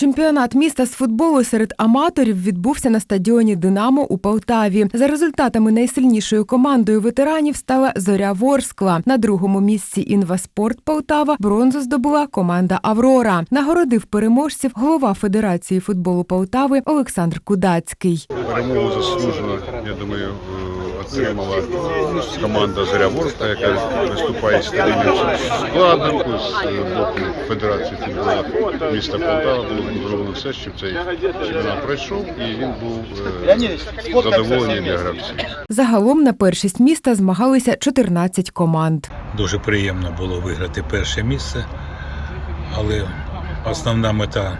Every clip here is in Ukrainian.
Чемпіонат міста з футболу серед аматорів відбувся на стадіоні Динамо у Полтаві. За результатами найсильнішою командою ветеранів стала Зоря Ворскла. На другому місці Інваспорт Полтава бронзу здобула команда Аврора. Нагородив переможців голова Федерації футболу Полтави Олександр Кудацький. Перемогу заслужено, я думаю, е, отримала команда Заря Ворскла, яка виступає стабільним складом з е, боку Федерації футболу міста Полтава. Було зроблено все, щоб цей чемпіонат пройшов і він був е, задоволений для гравців. Загалом на першість міста змагалися 14 команд. Дуже приємно було виграти перше місце, але основна мета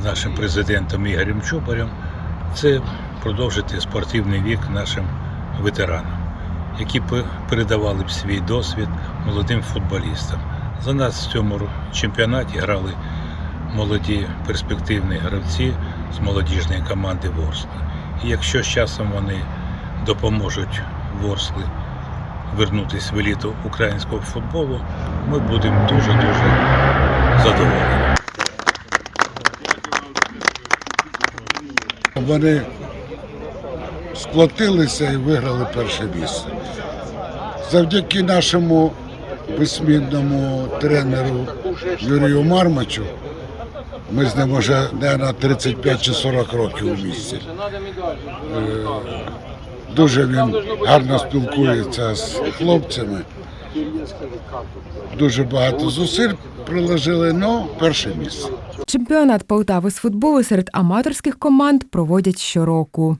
з нашим президентом Ігорем Чубарем це продовжити спортивний вік нашим ветеранам, які передавали б свій досвід молодим футболістам. За нас в цьому чемпіонаті грали молоді перспективні гравці з молодіжної команди Ворскли. І якщо з часом вони допоможуть Ворскли вернутися в еліту українського футболу, ми будемо дуже-дуже задоволені. Вони сплотилися і виграли перше місце. Завдяки нашому безсмінному тренеру Юрію Мармачу, ми з ним вже не на 35 чи 40 років у місті. Е, Дуже він гарно спілкується з хлопцями. Дуже багато зусиль приложили, але перше місце. Чемпіонат Полтави з футболу серед аматорських команд проводять щороку.